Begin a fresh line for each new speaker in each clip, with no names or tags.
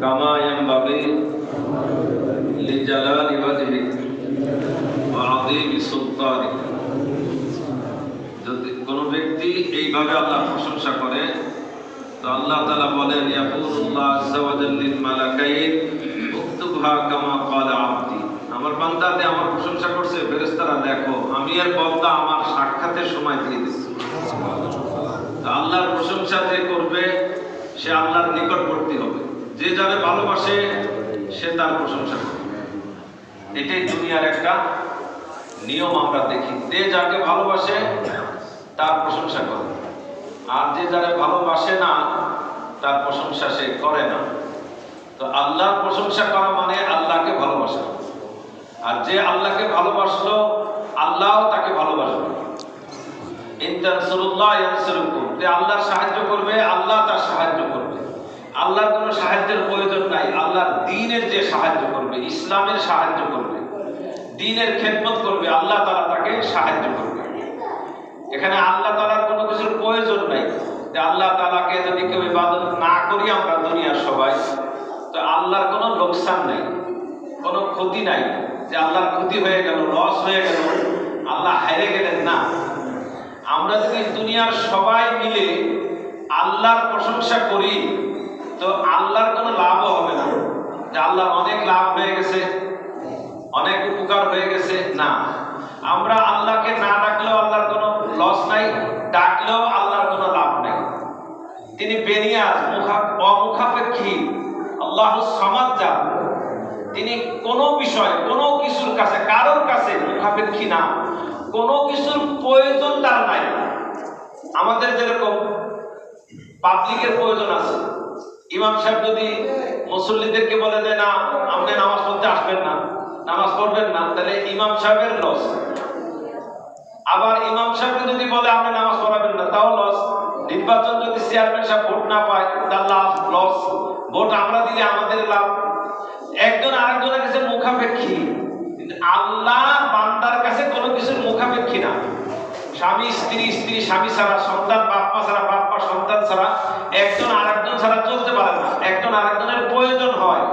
كما ينبغي لجلال وجهك وعظيم سلطانك যদি কোনো ব্যক্তি এইভাবে আল্লাহ প্রশংসা করে তো আল্লাহ তাআলা বলেন ইয়াকুলুল্লাহ আযজা ওয়া জাল্লিল মালাকাইন উকতুবহা কামা ক্বালা আবদি আমার বান্দাতে আমার প্রশংসা করছে ফেরেশতারা দেখো আমি এর বদলা আমার সাক্ষাতের সময় দিয়ে দিচ্ছি তো আল্লাহর প্রশংসা যে করবে সে আল্লাহর নিকটবর্তী হবে যে যারে ভালোবাসে, সে তার প্রশংসা করবে এটাই দুনিয়ার একটা নিয়ম আমরা দেখি। যে যাকে ভালোবাসে, তার প্রশংসা করে। আর যে যারা ভালোবাসে না, তার প্রশংসা সে করে না। তো আল্লাহর প্রশংসা করা মানে আল্লাহকে ভালোবাসা। আর যে আল্লাহকে ভালোবাসলো, আল্লাহও তাকে ভালোবাসবে। আল্লাহর সাহায্য করবে, আল্লাহ তার সাহায্য আল্লাহর কোনো সাহায্যের প্রয়োজন নাই। আল্লাহর দিনের যে সাহায্য করবে, ইসলামের সাহায্য করবে, দিনের খেদমত করবে, আল্লাহ তাআলা তাকে সাহায্য করবে। এখানে আল্লাহ তাআলার কোনো কিছুর প্রয়োজন নাই। যে আল্লাহ তালাকে যদি কেউ ইবাদত না করি আমরা দুনিয়ার সবাই, তো আল্লাহর কোনো লোকসান নাই, কোনো ক্ষতি নাই। যে আল্লাহর ক্ষতি হয়ে গেল লস হয়ে গেল, আল্লাহ হেরে গেলেন না। আমরা যদি দুনিয়ার সবাই মিলে আল্লাহর প্রশংসা করি তো আল্লাহর কোনো লাভও হবে না। যে আল্লাহর অনেক লাভ হয়ে গেছে, অনেক উপকার হয়ে গেছে, না। আমরা আল্লাহকে না ডাকলেও আল্লাহর কোনো লস নাই, ডাকলেও আল্লাহর কোনো লাভ নাই। তিনি বেনিয়াজ, মুখা, অমুখাপেক্ষী, আল্লাহ সমাজ যা তিনি কোনো বিষয়, কোনো কিছুর কাছে, কারোর কাছে মুখাপেক্ষী না। কোনো কিছুর প্রয়োজন তার নাই। আমাদের যেরকম পাবলিকের প্রয়োজন আছে ইমাম সাহেব যদি মুসল্লিদেরকে বলে দেয় না, আপনি নামাজ পড়তে আসবেন না, নামাজ পড়বেন না, তাহলে ইমাম সাহেবের লস আবার ইমাম সাহেবকে যদি বলে, আপনি নামাজ পড়াবেন না, তাও লস নির্বাচন যদি চেয়ারম্যান সাহেব ভোট না পায়, তার লাভ লস ভোট আমরা দিলে আমাদের লাভ। একজন আরেকজনের কাছে মুখাপেক্ষী। আল্লাহ বান্দার কাছে কোনো কিছুর মুখাপেক্ষী না। স্বামী, স্ত্রী স্ত্রী, স্বামী ছাড়া, সন্তান, বাপ মা ছাড়া, বাপ মা, সন্তান ছাড়া, একজন আরেকজন ছাড়া পারে না একজন আরেকজনের প্রয়োজন হয়।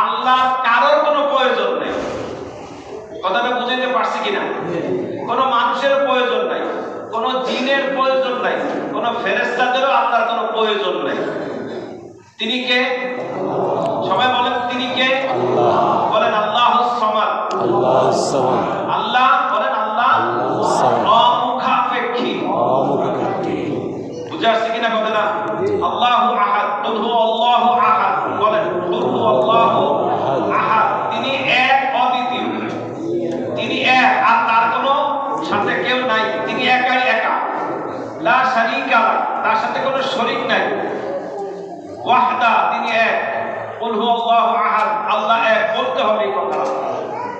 আল্লাহ কারোর কোনো প্রয়োজন নেই। কথাটা বুঝাইতে পারছি কিনা? কোনো মানুষের প্রয়োজন নাই। কোনো জিনের প্রয়োজন নাই। কোনো ফেরেস্তাদেরও আল্লাহর কোনো প্রয়োজন নাই। তিনি কে? সবাই বলে বলেন আল্লাহ সমান
আল্লাহ সামাদ
আল্লাহ বলেন আল্লাহ
আল্লাহ সামাদ।
অমুখাপেক্ষী
অমুখাপেক্ষী
বুঝে আসছে কিনা কথাটা আল্লাহু আহাদ কুল হু আল্লাহু আহাদ বলেন কুল হু আল্লাহু আহাদ তিনি এক অদ্বিতীয় তিনি এক আর তার কোনো সাথে কেউ নাই তিনি একাই একা লা শারীকা লা তার সাথে কোনো শরীক নাই। ওয়াহদা তিনি এক। কুল হু আল্লাহু আহাদ আল্লাহ এক। বলতে হবে এই কথা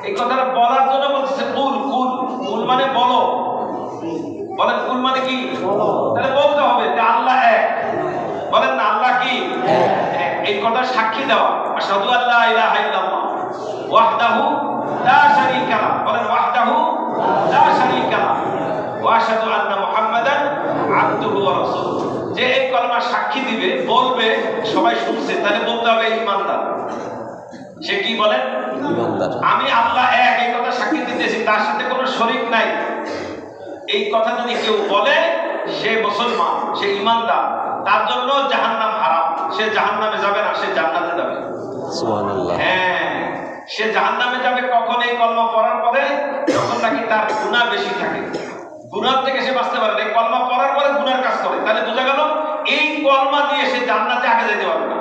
এই কথাটা বলার জন্য বলতেছে কুল কুল। কুল মানে বলো। বলেন কুল মানে কি? তাহলে বলতে হবে যে আল্লাহ এক। বলেন না আল্লাহ কি? এক। এই কথা সাক্ষী দেওয়া। আশহাদু আল্লাহ ইলাহা ইল্লাল্লাহ। ওয়াহদাহু লা শারীকা বলেন ওয়াহদাহু লা শারীকা ওয়া আশহাদু আবদুহু ওয়া রাসূলুহু যে এই কলমা সাক্ষী দিবে বলবে সবাই শুনছে তাহলে বলতে হবে ইমানদার সে কি বলেন আমি আল্লাহ এক এই কথা সাক্ষী দিতেছি তার সাথে কোনো শরীক নাই। এই কথা যদি কেউ বলে সে মুসলমান সে ইমানদার তার জন্য জাহান্নাম হারাম। সে জাহান্নামে যাবে না সে জান্নাতে যাবে। হ্যাঁ সে জাহান্নামে যাবে কখন এই কলমা পড়ার পরে? যখন নাকি তার গুনাহ বেশি থাকে। গুনার থেকে সে বাঁচতে পারে না। কলমা পড়ার পরে গুনার কাজ করে। তাহলে বোঝা গেল, এই কলমা দিয়ে সে জান্নাতে আগে যেতে পারবে না।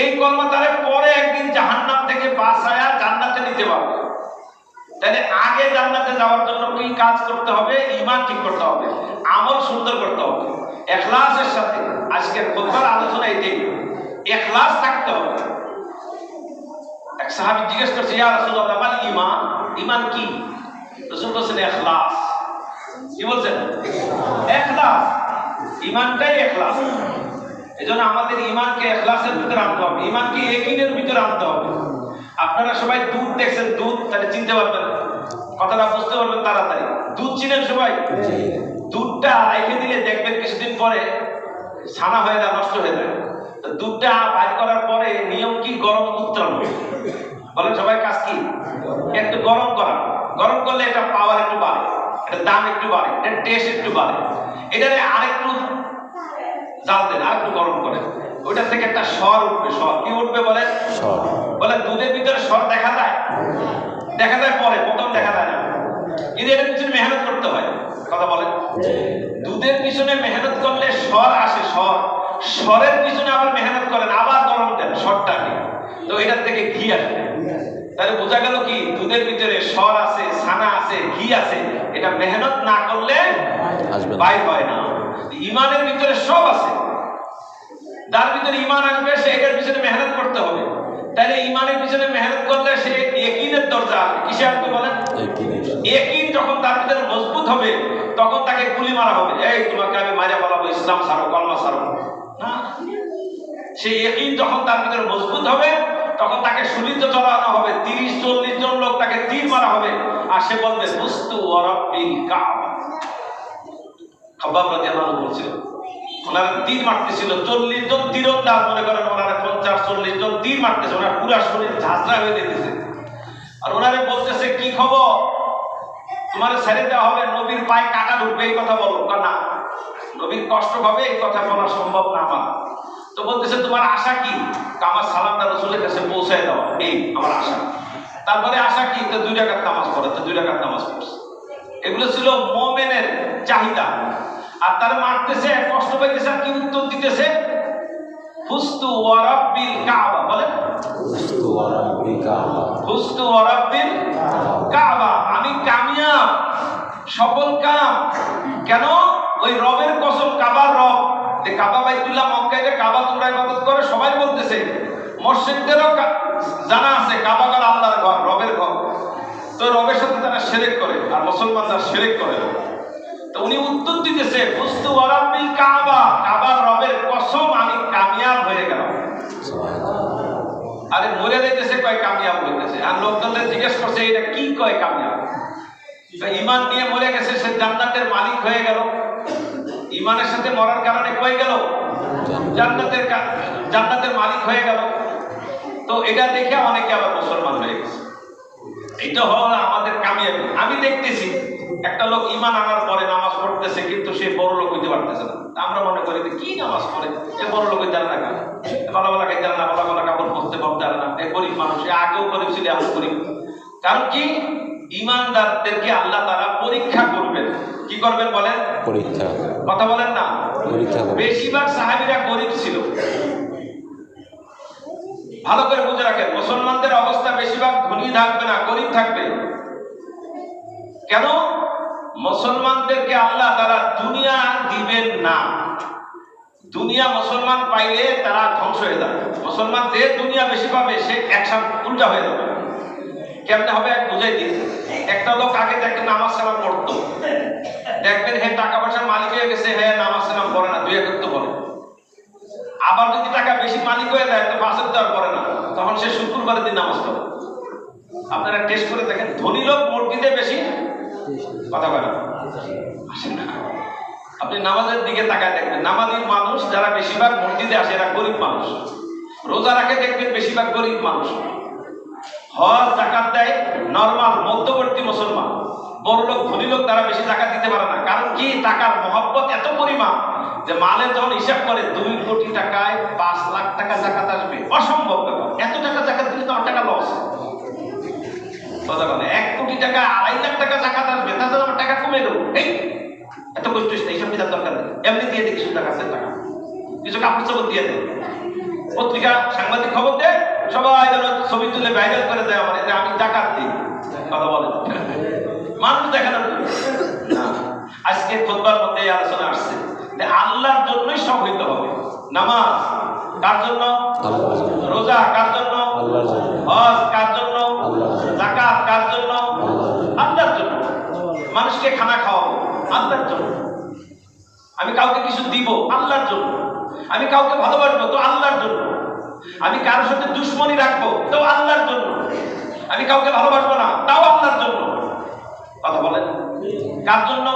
এই কলমা তারে পরে একদিন জাহান্নাম থেকে বাঁচায়া জান্নাতে নিতে পারবে। তাহলে আগে জান্নাতে যাওয়ার জন্য কি কাজ করতে হবে? ইমান ঠিক করতে হবে, আমল সুন্দর করতে হবে, এখলাসের সাথে। আজকের খোদবার আলোচনা এটাই। এখলাস থাকতে হবে। এক সাহাবী জিজ্ঞেস করছে, ইয়া রাসূলুল্লাহ, মাল ঈমান? কি? রাসূল বলেছেন ইখলাস কি বলছেন? ইখলাস ঈমানটাই ইখলাস এজন্য আমাদের ঈমানকে ইখলাসের ভিতরে আনতে হবে। ঈমানকে ইয়াকিনের ভিতরে আনতে হবে। আপনারা সবাই দুধ দেখছেন, দুধ, তাহলে চিনতে পারবেন। কথাটা বুঝতে পারবেন তাড়াতাড়ি। দুধ চিনেন সবাই? দুধটা রেখে দিলে দেখবেন কিছুদিন পরে ছানা হয়ে যায়, নষ্ট হয়ে যায়। দুধটা বাইর করার পরে নিয়ম কি? গরম উত্তরানো বলেন সবাই কাজ কি? একটু গরম করা। গরম করলে এটা পাওয়ার একটু বাড়ে। এটা দাম একটু বাড়ে এটা টেস্ট একটু বাড়ে। এটারে আরেকটু জাল দেন আরেকটু গরম করেন। ওইটা থেকে একটা স্বর উঠবে স্বর কি উঠবে বলেন?
স্বর।
বলে দুধের ভিতরে স্বর দেখা যায়? দেখা যায় পরে প্রথম দেখা যায় না। কিন্তু এটার পিছনে মেহনত করতে হয়। কথা বলেন। দুধের পিছনে মেহনত করলে স্বর আসে স্বর। স্বরের পিছনে আবার মেহনত করেন আবার গরম দেন স্বরটাকে তো এটার থেকে ঘি আসবে তাহলে বোঝা গেল কি? দুধের ভিতরে স্বর আছে ছানা আছে ঘি আছে এটা মেহনত না করলে বাইর হয় না। ইমানের ভিতরে সব আছে। যার ভিতরে ইমান আসবে সে এটার পিছনে মেহনত করতে হবে। তাহলে ইমানের পিছনে মেহনত করলে সে একিনের দরজা কিসে আসবে বলেন? একিন যখন তার ভিতরে মজবুত হবে তখন তাকে গুলি মারা হবে। এই তোমাকে আমি মারা বলাবো ইসলাম সারো কলমা সারো না। সেই একিন যখন তার ভিতরে মজবুত হবে তখন তাকে সুলিত চড়ানো হবে। তিরিশ, চল্লিশ জন লোক তাকে তীর মারা হবে। আর সে বলবে বুস্তু ওয়ারাব্বিল কাবা। খাবাব আনহু বলছিল, ওনারা তীর মারতেছিল। চল্লিশ জন তীরন্দাজ মনে করেন, ওনারা পঞ্চাশ, চল্লিশ জন তীর মারতেছে। ওনার পুরা শরীর ঝাঁঝরা হয়ে যেতেছে। আর ওনারে বলতেছে, কি খবর? তোমার ছেড়ে দেওয়া হবে, নবীর পায়ে কাটা ঢুকবে, এই কথা বলো। না, নবীর কষ্ট হবে, এই কথা বলা সম্ভব না আমার। তো বলতেছে তোমার আশা কি? আমার সালামটা রসুলের কাছে পৌঁছায় দাও এই আমার আশা। তারপরে আশা কি? তো দুই টাকার নামাজ পড়ে তো দুই টাকার নামাজ পড়ছে। এগুলো ছিল মোমেনের চাহিদা। আর তার মারতেছে কষ্ট পাইতেছে আর কি উত্তর দিতেছে? ফুস্তু ওয়ারাব্বিল কাবা। বলেন।
উস্তু ওয়ারাব্বিকা
ফুস্তু ওয়ারাব্বিল কাবা। আমি কামিয়াব সফল কাম। কেন? ওই রবের কসম কাবার রব। যে কাবা বাইতুল্লাহ মক্কায় যে কাবা তোমরা ইবাদত করে, সবাই বলতেছে, মসজিদদেরও জানা আছে কাবা ঘর আল্লাহর ঘর, রবের ঘর। তো রবের সাথে তারা সেরেক করে, আর মুসলমান মুসলমানরা সেরেক করে তো উনি উত্তর দিতেছে, ফুস্তু ওয়ারাব্বিল কাবা। কাবার রবের কসম, আমি কামিয়াব হয়ে গেলাম। আরে মরে যাইতেছে, কয় কামিয়াব হইতেছে? আর লোকজনদের জিজ্ঞেস করছে, এটা কি কয় কামিয়াব? ইমান নিয়ে মরে গেছে, সে জান্নাতের মালিক হয়ে গেল। ইমানের সাথে মরার কারণে কয়ে গেল? জান্নাতের জান্নাতের মালিক হয়ে গেল। তো এটা দেখে অনেকে আবার মুসলমান হয়ে গেছে। এটা হলো আমাদের কামিয়াবি। আমি দেখতেছি, একটা লোক ইমান আনার পরে নামাজ পড়তেছে, কিন্তু সে বড় লোক হইতে পারতেছে না। আমরা মনে করি যে কি নামাজ পড়ে? এ বড় লোক হইতে পারে না কেন ভালো ভালো পারে না, ভালো ভালো কাপড় পরতে পারতে পারে না। এ গরিব মানুষ আগেও গরিব ছিল, এখন গরিব। কারণ কি? ইমানদারদেরকে আল্লাহ তারা পরীক্ষা করবেন। কি করবেন বলেন?
পরীক্ষা।
কথা বলেন না?
পরীক্ষা
বেশিরভাগ সাহাবীরা গরিব ছিল। ভালো করে বুঝে রাখেন মুসলমানদের অবস্থা বেশিরভাগ ধনী থাকবে না গরিব থাকবে। কেন? মুসলমানদেরকে আল্লাহ তারা দুনিয়া দিবেন না। দুনিয়া মুসলমান পাইলে তারা ধ্বংস হয়ে যাবে। মুসলমান যে দুনিয়া বেশি পাবে সে একসাথ উল্টা হয়ে যাবে। কেমনে হবে এক বুঝাই দিই। একটা লোক আগে দেখেন নামাজ সালাম পড়তো। দেখবেন হ্যাঁ টাকা পয়সার মালিক হয়ে গেছে হ্যাঁ নামাজ সালাম পড়ে না, দুই একত্র পড়ে। আবার যদি টাকা বেশি মালিক হয়ে যায়, তো পাঁচের দেওয়ার পড়ে না। তখন সে শুক্রবারের দিন নামাজ পড়ে। আপনারা টেস্ট করে দেখেন, ধনী লোক মসজিদে বেশি কথা বলেন আসে না। আপনি নামাজের দিকে তাকায় দেখবেন, নামাজি মানুষ যারা বেশিরভাগ মসজিদে আসে, এরা গরিব মানুষ। রোজা রাখে দেখবেন বেশিরভাগ গরিব মানুষ। হজ জাকাত দেয় নর্মাল মধ্যবর্তী মুসলমান। বড় লোক ধনী লোক তারা বেশি টাকা দিতে পারে না। কারণ কি? টাকার মহব্বত এত পরিমাণ যে মালের যখন হিসাব করে দুই কোটি টাকায় পাঁচ লাখ টাকা জাকাত আসবে। অসম্ভব ব্যাপার। এত টাকা জাকাত দিলে তো আমার টাকা লস এক কোটি টাকা আড়াই লাখ টাকা জাকাত আসবে তাহলে আমার টাকা কমে গেল। এই এত কষ্ট না, এইসব বিধার দরকার নেই। এমনি দিয়ে দিই কিছু টাকা টাকা। কিছু কাপড় চাপড় দিয়ে দেয় পত্রিকা সাংবাদিক খবর দেয় সবাই যেন ছবি তুলে আমার দিই কথা বলে মানুষ দেখানোর জন্য। আজকে খোদবার মধ্যে আলোচনা আসছে আল্লাহর জন্যই সব হইতে হবে। নামাজ কার জন্য? রোজা কার জন্য? হজ কার জন্য? জাকাত কার জন্য।
আল্লাহর জন্য।
মানুষকে খানা খাওয়াবো, আল্লাহর জন্য। আমি কাউকে কিছু দিব, আল্লাহর জন্য। আমি কাউকে ভালোবাসবো, তো আল্লাহর জন্য। আমি কারোর সাথে দুশ্মনী রাখব, তো আল্লাহর জন্য। আমি কাউকে ভালোবাসবো না তাও আপনার জন্য। কথা বলেন। কার জন্য?